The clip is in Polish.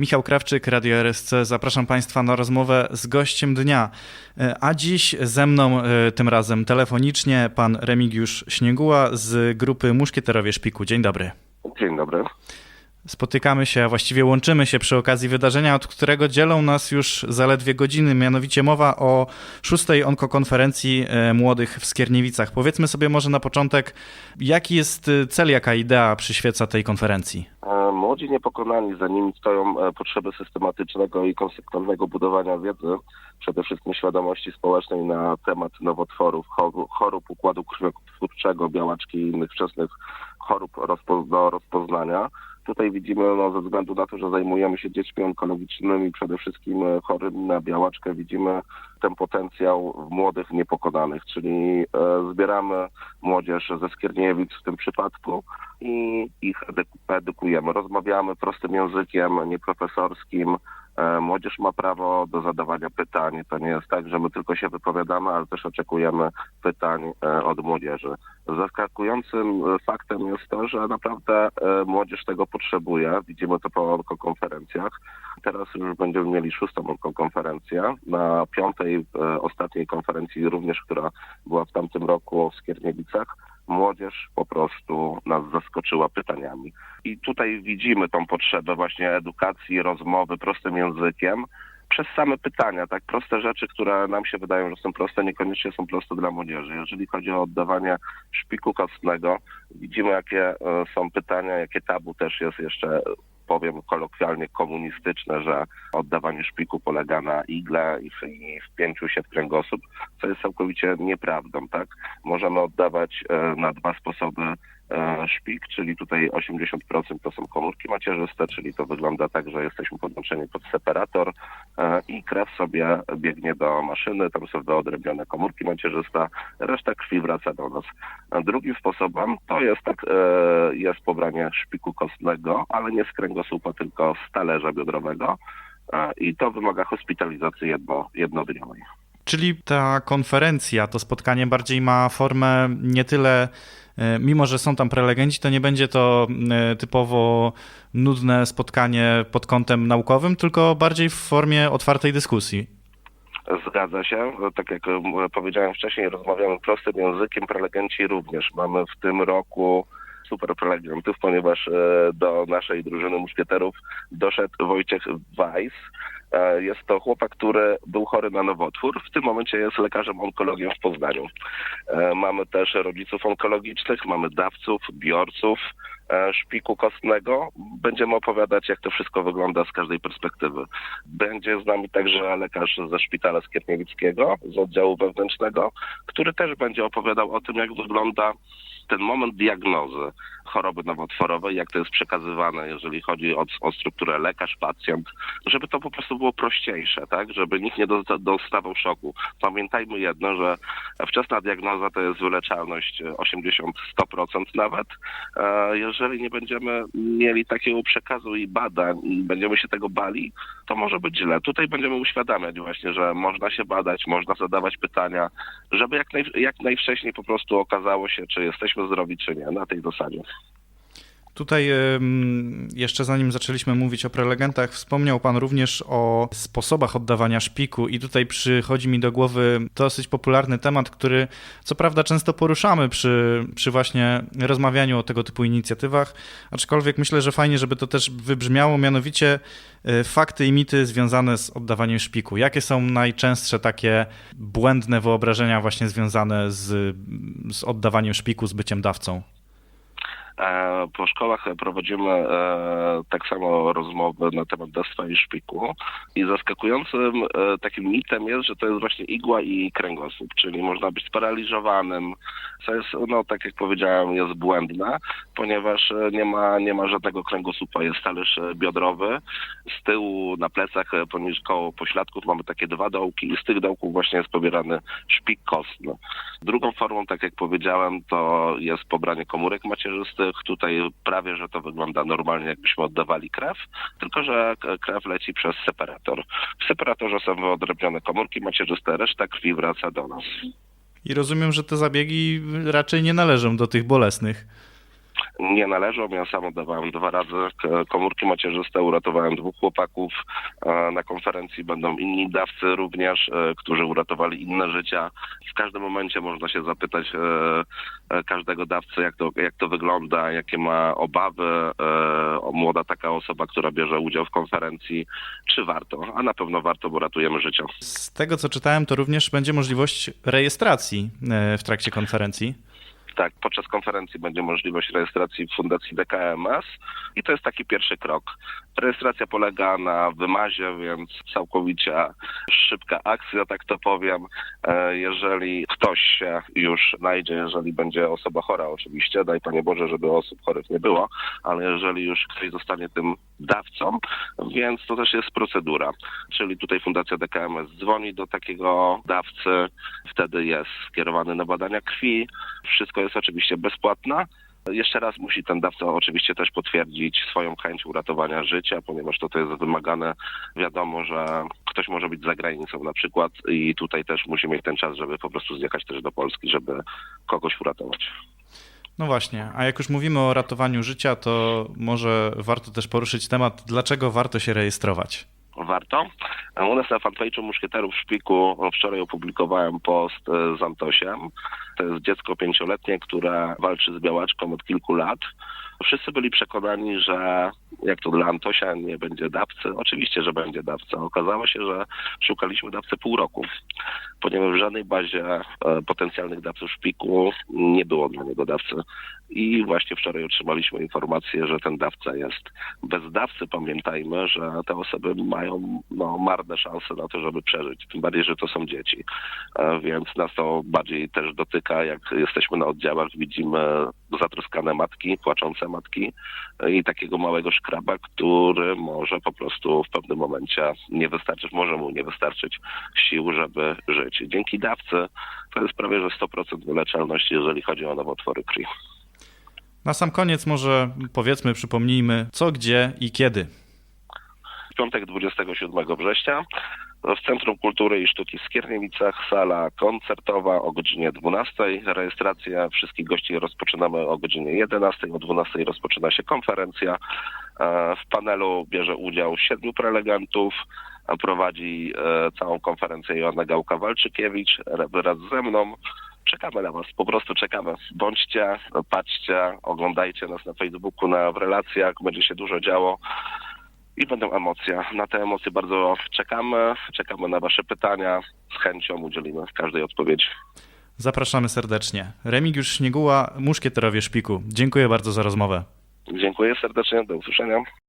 Michał Krawczyk, Radio RSC. Zapraszam Państwa na rozmowę z gościem dnia. E, A dziś ze mną e, tym razem telefonicznie pan Remigiusz Śnieguła z grupy Muszkieterowie Szpiku. Dzień dobry. Dzień dobry. Spotykamy się, a właściwie łączymy się przy okazji wydarzenia, od którego dzielą nas już zaledwie godziny, mianowicie mowa o szóstej onkokonferencji e, młodych w Skierniewicach. Powiedzmy sobie może na początek, jaki jest e, cel, jaka idea przyświeca tej konferencji? E, Młodzi niepokonani, za nimi stoją potrzeby systematycznego i konsekwentnego budowania wiedzy, przede wszystkim świadomości społecznej na temat nowotworów, chorób, układu krwiotwórczego, białaczki i innych wczesnych chorób do rozpoznania. Tutaj widzimy, no, ze względu na to, że zajmujemy się dziećmi onkologicznymi, przede wszystkim e, chorymi na białaczkę, widzimy ten potencjał w młodych niepokonanych, czyli e, zbieramy młodzież ze Skierniewic w tym przypadku i ich edu- edukujemy. Rozmawiamy prostym językiem, nieprofesorskim. E, Młodzież ma prawo do zadawania pytań. To nie jest tak, że my tylko się wypowiadamy, ale też oczekujemy pytań e, od młodzieży. Zaskakującym e, faktem jest to, że naprawdę młodzież tego potrzebuje. Widzimy to po konferencjach. Teraz już będziemy mieli szóstą konferencję. Na piątej, ostatniej konferencji również, która była w tamtym roku w Skierniewicach, młodzież po prostu nas zaskoczyła pytaniami. I tutaj widzimy tą potrzebę właśnie edukacji, rozmowy prostym językiem przez same pytania, tak proste rzeczy, które nam się wydają, że są proste, niekoniecznie są proste dla młodzieży. Jeżeli chodzi o oddawanie szpiku kostnego, widzimy jakie e, są pytania, jakie tabu też jest jeszcze powiem kolokwialnie komunistyczne, że oddawanie szpiku polega na igle i wpięciu się w kręgosłup, co jest całkowicie nieprawdą, tak? Możemy oddawać e, na dwa sposoby szpik, czyli tutaj 80% to są komórki macierzyste, czyli to wygląda tak, że jesteśmy podłączeni pod separator e, i krew sobie biegnie do maszyny, tam są wyodrębnione komórki macierzyste, reszta krwi wraca do nas. A drugim sposobem to jest tak, e, jest pobranie szpiku kostnego, ale nie z kręgosłupa, tylko z talerza biodrowego e, i to wymaga hospitalizacji jedno, jednodniowej. Czyli ta konferencja, to spotkanie bardziej ma formę nie tyle, e, mimo że są tam prelegenci, to nie będzie to e, typowo nudne spotkanie pod kątem naukowym, tylko bardziej w formie otwartej dyskusji. Zgadza się. Tak jak e, powiedziałem wcześniej, rozmawiamy prostym językiem, prelegenci również. Mamy w tym roku super prelegentów, ponieważ e, do naszej drużyny muszkieterów doszedł Wojciech Weiss. E, Jest to chłopak, który był chory na nowotwór. W tym momencie jest lekarzem onkologiem w Poznaniu. E, Mamy też rodziców onkologicznych, mamy dawców, biorców szpiku kostnego. Będziemy opowiadać, jak to wszystko wygląda z każdej perspektywy. Będzie z nami także lekarz ze szpitala Skierniewickiego, z oddziału wewnętrznego, który też będzie opowiadał o tym, jak wygląda ten moment diagnozy choroby nowotworowej, jak to jest przekazywane, jeżeli chodzi o, o strukturę lekarz-pacjent, żeby to po prostu było prościejsze, tak? Żeby nikt nie dosta- dostawał szoku. Pamiętajmy jedno, że wczesna diagnoza to jest wyleczalność 80-100% nawet. E, Jeżeli nie będziemy mieli takiego przekazu i badań będziemy się tego bali, to może być źle. Tutaj będziemy uświadamiać właśnie, że można się badać, można zadawać pytania, żeby jak, naj, jak najwcześniej po prostu okazało się, czy jesteśmy zdrowi, czy nie, na tej zasadzie. Tutaj jeszcze zanim zaczęliśmy mówić o prelegentach, wspomniał Pan również o sposobach oddawania szpiku i tutaj przychodzi mi do głowy dosyć popularny temat, który co prawda często poruszamy przy, przy właśnie rozmawianiu o tego typu inicjatywach, aczkolwiek myślę, że fajnie, żeby to też wybrzmiało, mianowicie y, fakty i mity związane z oddawaniem szpiku. Jakie są najczęstsze takie błędne wyobrażenia właśnie związane z, z oddawaniem szpiku, z byciem dawcą? E, Po szkołach prowadzimy e, tak samo rozmowy na temat dawstwa i szpiku i zaskakującym e, takim mitem jest, że to jest właśnie igła i kręgosłup, czyli można być sparaliżowanym, co jest, no tak jak powiedziałem, jest błędne, ponieważ e, nie ma, nie ma żadnego kręgosłupa, jest talerz e, biodrowy, z tyłu na plecach e, poniżej koło pośladków mamy takie dwa dołki i z tych dołków właśnie jest pobierany szpik kostny. Drugą formą, tak jak powiedziałem, to jest pobranie komórek macierzystych. Tutaj prawie, że to wygląda normalnie, jakbyśmy oddawali krew, tylko że krew leci przez separator. W separatorze są wyodrębnione komórki macierzyste, reszta krwi wraca do nas. I rozumiem, że te zabiegi raczej nie należą do tych bolesnych. Nie należą. Ja sam oddawałem dwa razy komórki macierzyste, uratowałem dwóch chłopaków. Na konferencji będą inni dawcy również, e, którzy uratowali inne życia. W każdym momencie można się zapytać e, e, każdego dawcy, jak to, jak to wygląda, jakie ma obawy młoda taka osoba, która bierze udział w konferencji, czy warto. A na pewno warto, bo ratujemy życie. Z tego, co czytałem, to również będzie możliwość rejestracji w trakcie konferencji. Tak, podczas konferencji będzie możliwość rejestracji w Fundacji DKMS i to jest taki pierwszy krok. Rejestracja polega na wymazie, więc całkowicie szybka akcja, tak to powiem. E, Jeżeli ktoś się już znajdzie, jeżeli będzie osoba chora oczywiście, daj Panie Boże, żeby osób chorych nie było, ale jeżeli już ktoś zostanie tym dawcą, więc to też jest procedura. Czyli tutaj Fundacja DKMS dzwoni do takiego dawcy, wtedy jest skierowany na badania krwi. Wszystko jest oczywiście bezpłatne. Jeszcze raz musi ten dawca oczywiście też potwierdzić swoją chęć uratowania życia, ponieważ to, to jest wymagane. Wiadomo, że ktoś może być za granicą na przykład i tutaj też musi mieć ten czas, żeby po prostu zjechać też do Polski, żeby kogoś uratować. No właśnie, a jak już mówimy o ratowaniu życia, to może warto też poruszyć temat, dlaczego warto się rejestrować. Warto. U nas na fanpage'u Muszkieterów w Szpiku wczoraj opublikowałem post e, z Antosiem. To jest dziecko pięcioletnie, które walczy z białaczką od kilku lat. Wszyscy byli przekonani, że jak to dla Antosia nie będzie dawcy, oczywiście, że będzie dawca. Okazało się, że szukaliśmy dawcy pół roku, ponieważ w żadnej bazie e, potencjalnych dawców szpiku nie było dla niego dawcy. I właśnie wczoraj otrzymaliśmy informację, że ten dawca jest bez dawcy. Pamiętajmy, że te osoby mają no, marne szanse na to, żeby przeżyć. Tym bardziej, że to są dzieci. E, Więc nas to bardziej też dotyka, jak jesteśmy na oddziałach, widzimy zatroskane matki, płaczące matki e, i takiego małego szkraba, który może po prostu w pewnym momencie nie wystarczyć, może mu nie wystarczyć sił, żeby żyć. Dzięki dawcy to jest prawie że 100% wyleczalności, jeżeli chodzi o nowotwory krwi. Na sam koniec może powiedzmy, przypomnijmy, co, gdzie i kiedy. W piątek 27 września w Centrum Kultury i Sztuki w Skierniewicach sala koncertowa o godzinie 12. Rejestracja wszystkich gości rozpoczynamy o godzinie 11. O 12 rozpoczyna się konferencja. E, W panelu bierze udział siedmiu prelegentów. a Prowadzi e, całą konferencję Joanna Gałka-Walczykiewicz wraz ze mną. Czekamy na Was, po prostu czekamy. Bądźcie, patrzcie, oglądajcie nas na Facebooku, na w relacjach, będzie się dużo działo i będą emocje. Na te emocje bardzo czekamy. Czekamy na Wasze pytania. Z chęcią udzielimy każdej odpowiedzi. Zapraszamy serdecznie. Remigiusz Śnieguła, Muszkieterowie Szpiku. Dziękuję bardzo za rozmowę. Dziękuję serdecznie. Do usłyszenia.